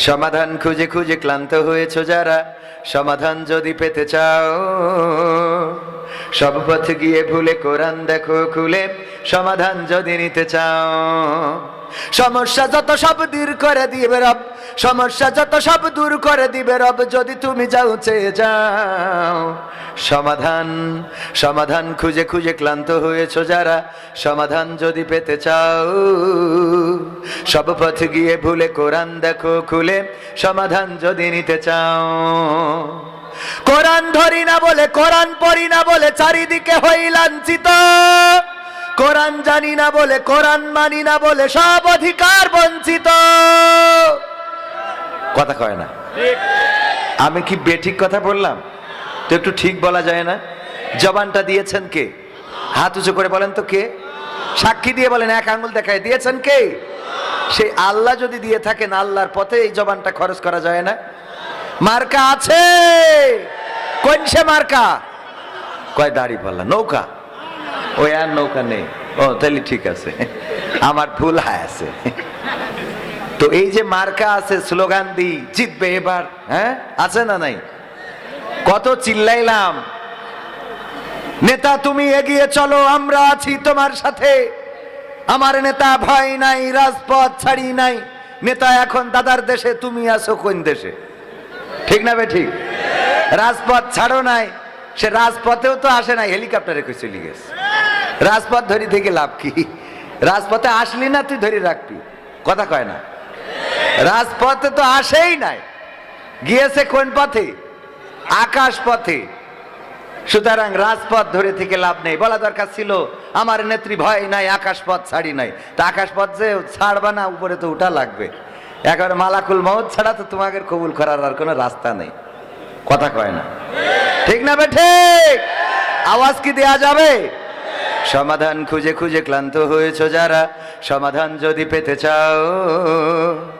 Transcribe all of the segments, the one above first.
সমাধান খুঁজে খুঁজে ক্লান্ত হয়েছ যারা, সমাধান যদি পেতে চাও, সব পথ গিয়ে ভুলে কোরআন দেখো খুলে সমাধান যদি নিতে চাও। সমস্যা যত সব দূর করে দিবে রব, সমস্যা যত সব দূর করে দিবে রব, যদি তুমি যাও, চেয়ে যাও। সমাধান সমাধান খুঁজে খুঁজে ক্লান্ত হয়েছ যারা, সমাধান যদি পেতে চাও। সব পথ গিয়ে ভুলে কোরআন দেখো খুলে, সমাধান যদি নিতে চাও। কোরআন ধরি না বলে, কোরআন পড়ি না বলে, চারিদিকে হই লাঞ্ছিত। কোরআন জানি না বলে, কোরআন মানি না বলে সব অধিকার বঞ্চিত। কথা কয় না। আমি কি বেঠিক কথা বললাম? তো একটু ঠিক বলা যায় না? জবানটা দিয়েছেন কে? হাত উঁচু করে বলেন তো কে? সাক্ষী দিয়ে বলেন, এক আঙুল দেখায়, দিয়েছেন কে? সেই আল্লাহ যদি দিয়ে থাকেন, আল্লাহর পথে এই জবানটা খরচ করা যায় না। মার্কা আছে? কোন সে মার্কা? কয় দাড়ি পাল্লা, নৌকা। ওই আর নৌকা নেই। ও তাহলে ঠিক আছে। আমার ভুল হায় আছে। তো এই যে মার্কা আছে, স্লোগান দি জিতবে এবার হ্যাঁ? আছে না নাই? কত চিল্লাইলাম। নেতা তুমি এগিয়ে চলো, আমরা আছি তোমার সাথে। আমার নেতা ভয় নাই, রাজপথ ছাড়ি নাই। নেতা এখন দাদার দেশে, তুমি আছো কোন দেশে? ঠিক না বে, ঠিক? রাজপথ ছাড়ো নাই। সে রাজপথেও তো আসে নাই, হেলিকপ্টারে চলে গেছে রাজপথ ধরি থেকে লাভ কি? রাজপথে আসলি না তুই ধরে রাখবি? কথা কয় না। রাজপথে তো আসেই নাই। গিয়েছে কোন পথে? আকাশ পথে। সুতরাং রাজপথ ধরে থেকে লাভ নেই। বলা দরকার ছিল, আমার নেত্রী ভয় নাই, আকাশ পথ ছাড়ি নাই। তা আকাশ পথ যে ছাড়বা না, উপরে তো উঠা লাগবে। একবার মালাকুল মহৎ ছাড়া তো তোমাকে কবুল করার আর কোনো রাস্তা নেই। কথা কয় না। ঠিক না বে, ঠিক? আওয়াজ কি দেয়া যাবে? সমাধান খুঁজে খুঁজে ক্লান্ত হয়েছ যারা? সমাধান যদি পেতে চাও।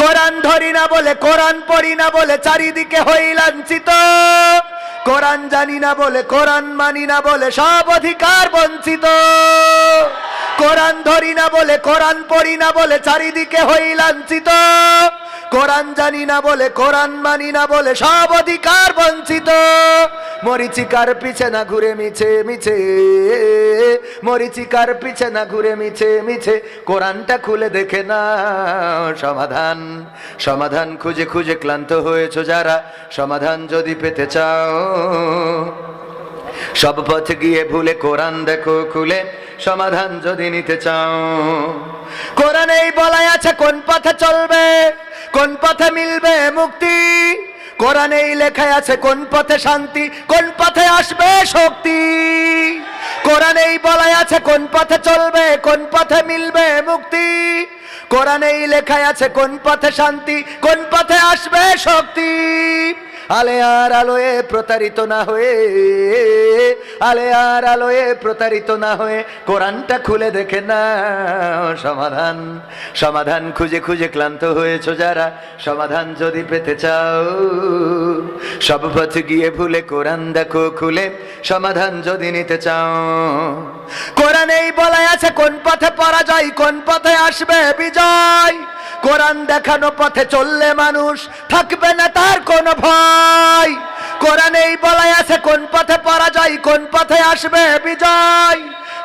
কোরআন ধরি না বলে, কোরআন পড়ি না বলে চারিদিকে হই লাঞ্ছিত কোরআন জানি না বলে, কোরআন মানি না বলে সব অধিকার বঞ্চিত। কোরআন ধরি না বলে, কোরআন পড়ি না বলে চারিদিকে হই লাঞ্ছিত কোরআন জানি না বলে, কোরআন মানি না বলে সব অধিকার বঞ্চিত। মরিচিকার পিছে না ঘুরে মিছে মিছে। মরিচিকার পিছে না ঘুরে মিছে মিছে? কোরআনটা খুলে দেখে না সমাধান। সমাধান খুঁজে খুঁজে ক্লান্ত হয়েছ যারা। সমাধান যদি পেতে চাও। সব পথ গিয়ে ভুলে কোরআন দেখো খুলে। সমাধান যদি নিতে চাও। কোরআন এই বলাই আছে কোন পথে চলবে? কোন পথে মিলবে মুক্তি? কোরআনেই লেখায় আছে কোন পথে শান্তি? কোন পথে আসবে শক্তি? কোরআনেই বলাই আছে কোন পথে চলবে, কোন পথে মিলবে মুক্তি। কোরআনেই লেখায় আছে কোন পথে শান্তি, কোন পথে আসবে শক্তি। আলে আর আলোয়ে প্রতারিত না হয়ে আলে আর আলোয়ে প্রতারিত না হয়ে কোরআনটা খুলে দেখে না সমাধান সমাধান খুঁজে খুঁজে ক্লান্ত হয়েছ যারা, সমাধান যদি পেতে চাও। সব পথ গিয়ে ভুলে কোরআন দেখো খুলে, সমাধান যদি নিতে চাও। কোরআনেই বলাই আছে, কোন পথে পরাজয়, কোন পথে আসবে বিজয়? কোরআন দেখানো পথে চললে মানুষ থাকবে না, তার কোনো ভয়। কোরআনেই বলাই আছে, কোন পথে পরাজয়, কোন পথে আসবে বিজয়?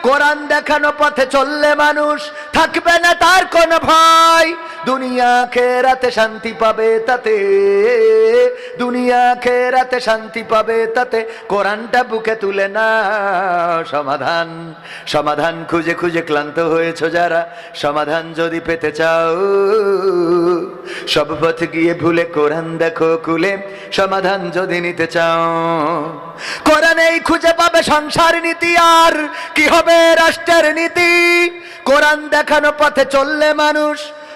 কোরআন দেখানো পথে চললে মানুষ থাকবে না তার কোনো ভয়। দুনিয়া খেরাতে শান্তি পাবে তাতে। দুনিয়া খেরাতে শান্তি পাবে তাতে। কোরআনটা বুকে তুলে না, সমাধান। সমাধান খুঁজে খুঁজে ক্লান্ত হয়েছ যারা। সমাধান যদি পেতে চাও, সব পথ গিয়ে ভুলে কোরআন দেখো খুলে। সমাধান যদি নিতে চাও, কোরআনেই খুঁজে পাবে সংসার নীতি আর। কি হবে রাষ্ট্রের নীতি? কোরআন দেখানো পথে চললে মানুষ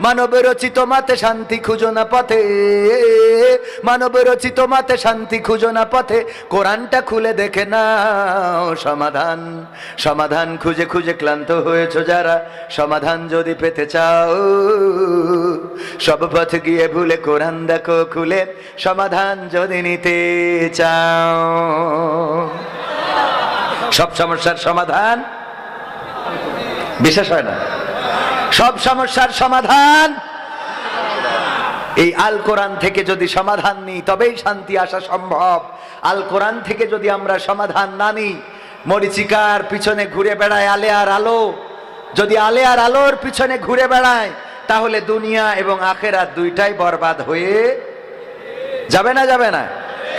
মানব রচিত মাতে শান্তি খুঁজো না পথে। মানব রচিত মাতে শান্তি খুঁজো না পথে। কোরআনটা খুলে দেখে না সমাধান। সমাধান খুঁজে খুঁজে ক্লান্ত হয়েছ যারা। সমাধান যদি পেতে চাও, সব পথ গিয়ে ভুলে কোরআন দেখো খুলে। সমাধান যদি নিতে চাও, সব সমস্যার সমাধান। বিশেষ হয় না। সব সমস্যার সমাধান। এই আল কোরআন থেকে যদি সমাধান নিই, তবেই শান্তি আসা সম্ভব। আল কোরআন থেকে যদি আমরা সমাধান না নিই, মরিচিকার পিছনে ঘুরে বেড়ায় আলে আর আলো। যদি আলে আর আলোর পিছনে ঘুরে বেড়ায়, তাহলে দুনিয়া এবং আখেরাত দুইটাই বরবাদ হয়ে যাবে না যাবে না?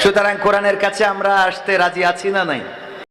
সুতরাং কোরআনের কাছে আমরা আসতে রাজি আছি না নাই?